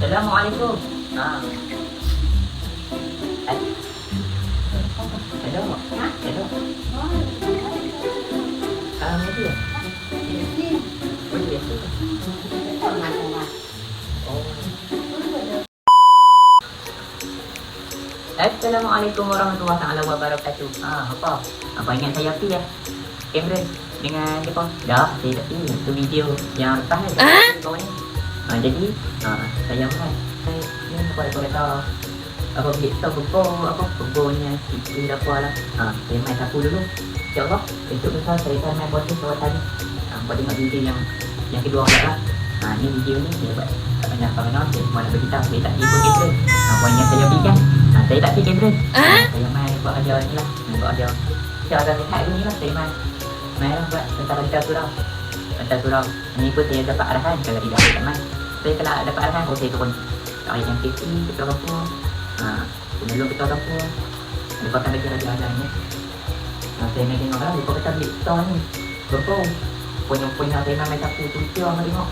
Assalamualaikum. Ha. Eh. Hello. Ha? Hello. Ah, dia. Oh. Assalamualaikum warahmatullahi taala wabarakatuh. Ah, apa? Apa ingat saya pi ya? Cameron dengan apa? Dah, saya tak tahu. Itu video yang lepas ni. Kau ni. Ah, jadi, ah, saya mai. Saya ni apa ada kata apa beli tahu buku apa bukunya itu apa lah. Ah, saya mai sapu dulu. InsyaAllah Besok besar saya akan main podcast awal tadi. Ah, Buat tengok video yang Yang kedua pula lah. Ah, Ni video ni Saya buat Tak banyak apa mana Saya cuma nak beritahu Saya tak tipu kamera. Ah, Buat yang saya berikan ah, Saya tak tipu kamera. Ah, Saya main buat ada ni lah. Buat ada Saya akan lihat ni lah. Saya main. Main lah buat Tentang berita surau. Berita surau. Ini pun saya dapat arahan Kalau tidak saya tak main Saya kalau dapat arahan Oh saya turun Tak payah yang safety Ketua kampung ah, Penyelur ketua kampung Ada kota lagi ada-adanya Nah, saya nak tengok lah, lupa kata beli store ni Berbau Punya-punya saya main sapu cuci orang tengok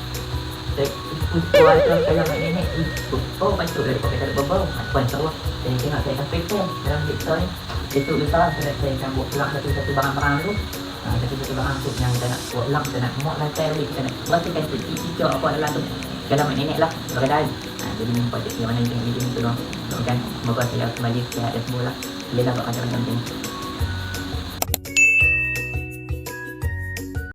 Saya ikut ada saya main nenek Berbau patut lah, lupa kata ada berbau Puan insyaAllah Saya tengok saya akan prepare dalam beli store ni Besok lusa saya, saya akan buat pulang satu-satu barang-barang dulu Ha, satu-satu barang tu yang kita nak buat lamp, kita nak muat lantai balik, kita nak bersihkan cuci hijau apa dalam tu dalam nenek lah, berkadang ha, jadi ni projek yang mana yang tengok video ni tolong Doakan semoga saya kembali sihat dan semua lah. Lah buat macam-macam macam ni